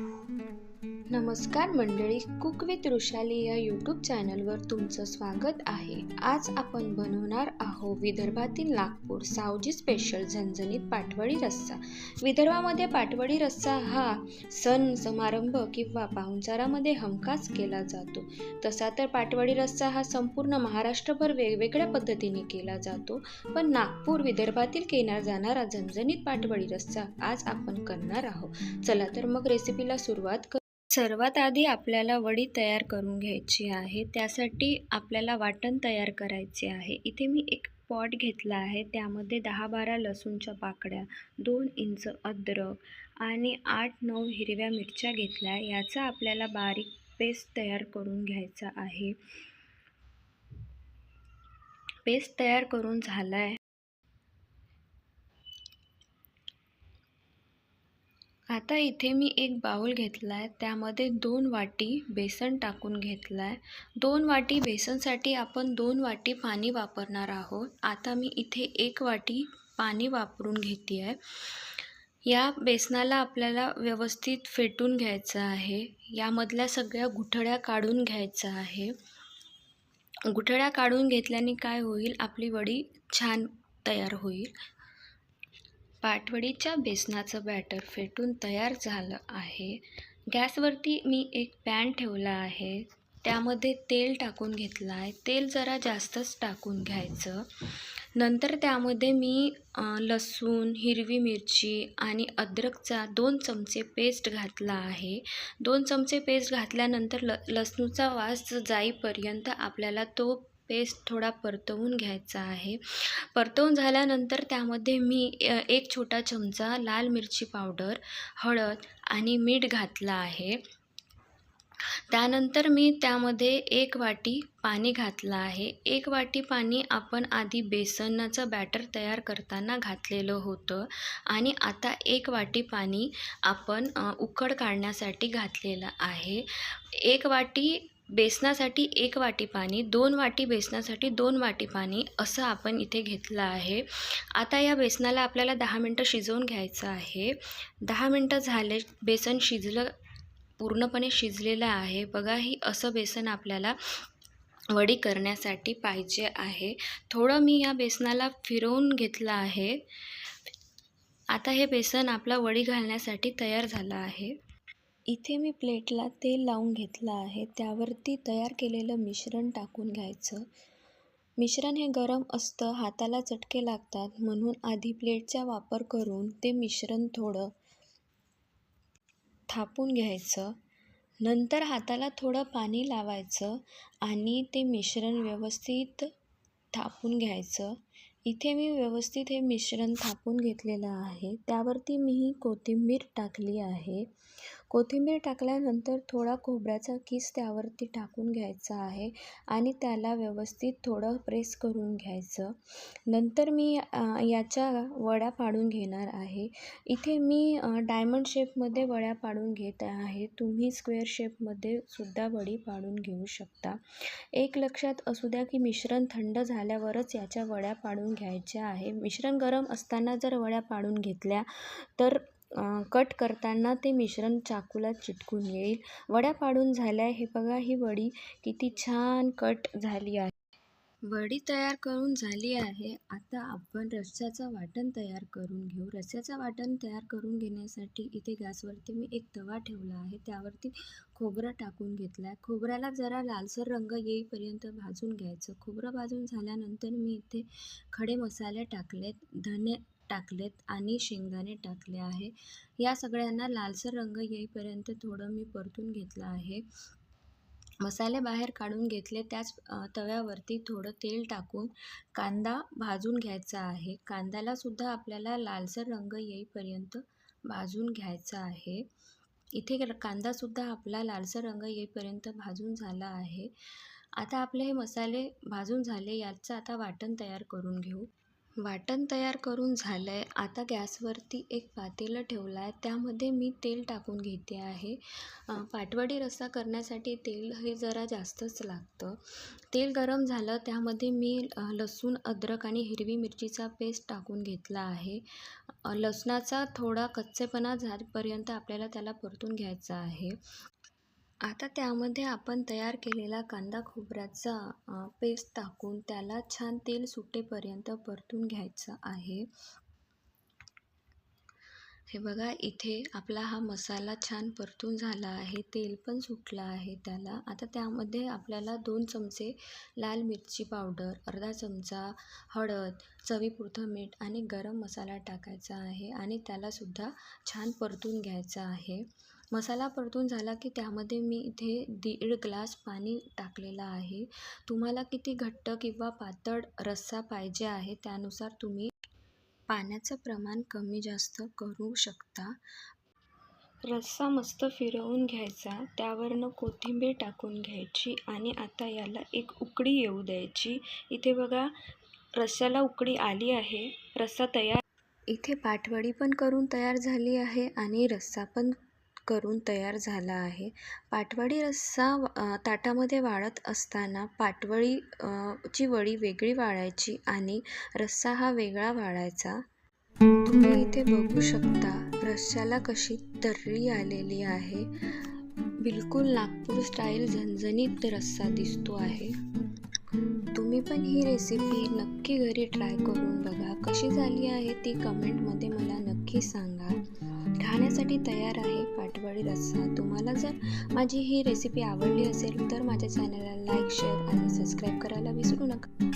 Thank you. नमस्कार मंडळी cook with Vrushali या यूट्यूब चॅनलवर तुमचं स्वागत आहे. आज आपण बनवणार आहोत विदर्भातील नागपूर सावजी स्पेशल झणझणीत पाटवडी रस्सा. विदर्भामध्ये पाटवडी रस्सा हा सण समारंभ किंवा पाहुणचारामध्ये हमखास केला जातो. तसा तर पाटवडी रस्सा हा संपूर्ण महाराष्ट्रभर वेगवेगळ्या पद्धतीने केला जातो पण नागपूर विदर्भातील केला जाणारा झणझणीत पाटवडी रस्सा आज आपण करणार आहोत. चला तर मग रेसिपीला सुरुवात कर. सर्वात आधी आपल्याला वडी तयार करून घ्यायची आहे. त्यासाठी आपल्याला वाटण तयार करायचे आहे. इथे मी एक पॉट घेतला आहे. त्यामध्ये दहा बारा लसूणच्या पाकड्या दोन इंच अद्रक आणि आठ नऊ हिरव्या मिरच्या घेतल्या. याचा आपल्याला बारीक पेस्ट तयार करून घ्यायचा आहे. पेस्ट तयार करून झाला आहे आता इथे मी एक बाउल घेतला आहे त्यामध्ये दोन वाटी बेसन टाकून घेतला आहे दोन वाटी बेसनसाठी आपण दोन वाटी पाणी वापरणार आहोत. आता मी इथे एक वाटी पाणी वापरून घेते आहे या बेसनाला आपल्याला व्यवस्थित फेटून घ्यायचं आहे. यामधल्या सगळ्या गुठळ्या काढून घ्यायचं आहे. गुठळ्या काढून घेतल्याने काय होईल? आपली वडी छान तयार होईल. पाटवडीच्या बेसनाचं बॅटर फेटून तयार झालं आहे. गॅसवरती मी एक पॅन ठेवला आहे. त्यामध्ये तेल टाकून घेतलं आहे तेल जरा जास्तच टाकून घ्यायचं. नंतर त्यामध्ये मी लसूण हिरवी मिरची आणि अद्रकचा दोन चमचे पेस्ट घातला आहे. दोन चमचे पेस्ट घातल्यानंतर ल लसणूचा वास जाईपर्यंत आपल्याला तो पेस्ट थोडा परतवून घ्यायचा आहे. परतवून झाल्यानंतर त्यामध्ये मी एक छोटा चमचा लाल मिरची पावडर हळद आणि मीठ घातलं आहे. त्यानंतर मी त्यामध्ये एक वाटी पाणी घातलं आहे. एक वाटी पाणी आपण आधी बेसनाचं बॅटर तयार करताना घातलेलं होतं आणि आता एक वाटी पाणी आपण उकड काढण्यासाठी घातलेलं आहे. एक वाटी बेसनासाठी एक वाटी पाणी दोन वाटी बेसनासाठी दोन वाटी पाणी असं आपण इथे घेतलं आहे. आता या बेसनाला आपल्याला दहा मिनटं शिजवून घ्यायचं आहे. दहा मिनटं झाले बेसन शिजलं पूर्णपणे शिजलेलं आहे. बघा ही असं बेसन आपल्याला वडी करण्यासाठी पाहिजे आहे. थोडं मी या बेसनाला फिरवून घेतलं आहे. आता हे बेसन आपला वडी घालण्यासाठी तयार झालं आहे. इथे मी प्लेटला तेल लावून घेतलं आहे. त्यावरती तयार केलेलं मिश्रण टाकून घ्यायचं. मिश्रण हे गरम असतं हाताला चटके लागतात. म्हणून आधी प्लेटचा वापर करून ते मिश्रण थोडं थापून घ्यायचं. नंतर हाताला थोडं पाणी लावायचं आणि ते मिश्रण व्यवस्थित थापून घ्यायचं. इथे मी व्यवस्थित हे मिश्रण थापून घेतलेलं आहे. त्यावरती मी ही कोथिंबीर टाकली आहे. कोथिंबीर टाकल्यानंतर थोडा खोबऱ्याचा किस त्यावरती टाकून घ्यायचा आहे आणि त्याला व्यवस्थित थोडं प्रेस करून घ्यायचं. नंतर मी याच्या वड्या पाडून घेणार आहे. इथे मी डायमंड शेपमध्ये वड्या पाडून घेत आहे. तुम्ही स्क्वेअर शेपमध्ये सुद्धा वडी पाडून घेऊ शकता. एक लक्षात असू द्या की मिश्रण थंड झाल्यावरच याच्या वड्या पाडून घ्यायच्या आहे. मिश्रण गरम असताना जर वड्या पाडून घेतल्या तर कट करताना ते मिश्रण चाकूला चिटकून येईल. वड्या पाडून झाल्या हे बघा ही वडी किती छान कट झाली आहे. वडी तयार करून झाली आहे. आता आपण रस्स्याचं वाटण तयार करून घेऊ. रस्स्याचं वाटण तयार करून घेण्यासाठी इथे गॅसवरती मी एक तवा ठेवला आहे. त्यावरती खोबरं टाकून घेतलं आहे खोबऱ्याला जरा लालसर रंग येईपर्यंत भाजून घ्यायचं. खोबरं भाजून झाल्यानंतर मी इथे खडे मसाले टाकलेत धने टाकलेत आणि शेंगदाणे टाकले आहे. या सगळ्यांना लालसर रंग येईपर्यंत थोडं मी परतून घेतलं आहे. मसाले बाहेर काढून घेतले त्याच तव्यावरती थोडं तेल टाकून कांदा भाजून घ्यायचा आहे. कांद्यालासुद्धा आपल्याला लालसर रंग येईपर्यंत भाजून घ्यायचा आहे. इथे कांदासुद्धा आपला लालसर रंग येईपर्यंत भाजून झाला आहे. आता आपले हे मसाले भाजून झाले याचं आता वाटण तयार करून घेऊ. वाटण तयार करून झालं आहे आता गॅसवरती एक पातेलं ठेवलं आहे त्यामध्ये मी तेल टाकून घेते आहे. पाटवडी रस्सा करण्यासाठी तेल हे जरा जास्तच लागतं. तेल गरम झालं त्यामध्ये मी लसूण अद्रक आणि हिरवी मिरचीचा पेस्ट टाकून घेतला आहे. लसणाचा थोडा कच्चेपणा झाल्यापर्यंत आपल्याला त्याला परतून घ्यायचा आहे. आता त्यामध्ये आपण तयार केलेला कांदा खोबऱ्याचा पेस्ट टाकून त्याला छान तेल सुटेपर्यंत परतून घ्यायचं आहे. हे बघा इथे आपला हा मसाला छान परतून झाला आहे. तेल पण सुटलं आहे त्याला. आता त्यामध्ये आपल्याला दोन चमचे लाल मिरची पावडर अर्धा चमचा हळद चवीपुरतं मीठ आणि गरम मसाला टाकायचा आहे आणि त्यालासुद्धा छान परतून घ्यायचा आहे. मसाला परतून झाला की त्यामध्ये मी इथे दीड ग्लास पाणी टाकलेलं आहे. तुम्हाला किती घट्ट किंवा पातळ रस्सा पाहिजे आहे त्यानुसार तुम्ही पाण्याचं प्रमाण कमी जास्त करू शकता. रस्सा मस्त फिरवून घ्यायचा त्यावरनं कोथिंबीर टाकून घ्यायची आणि आता याला एक उकडी येऊ द्यायची. इथे बघा रस्स्याला उकडी आली आहे. रस्सा तयार इथे पाटवडी पण करून तयार झाली आहे आणि रस्सा पण करून तयार झाला आहे. पाटवडी रस्सा ताटामध्ये वाढत असताना पाटवडी ची वडी वेगळी वाळायची आणि रस्सा हा वेगळा वाळायचा. तुम्ही इथे बघू शकता रस्स्याला कशी तर्री आलेली आहे. बिलकुल नागपूर स्टाईल झणझणीत रस्सा दिसतो आहे. तुम्ही पण ही रेसिपी नक्की घरी ट्राय करून बघा. कशी झाली आहे ती कमेंटमध्ये मला नक्की सांगा. खाण्यासाठी तयार आहे. पाटवडी रस्सा. तुम्हाला जर माझी ही रेसिपी आवडली असेल तर माझ्या चॅनलला लाईक शेअर आणि सबस्क्राईब करायला विसरू नका.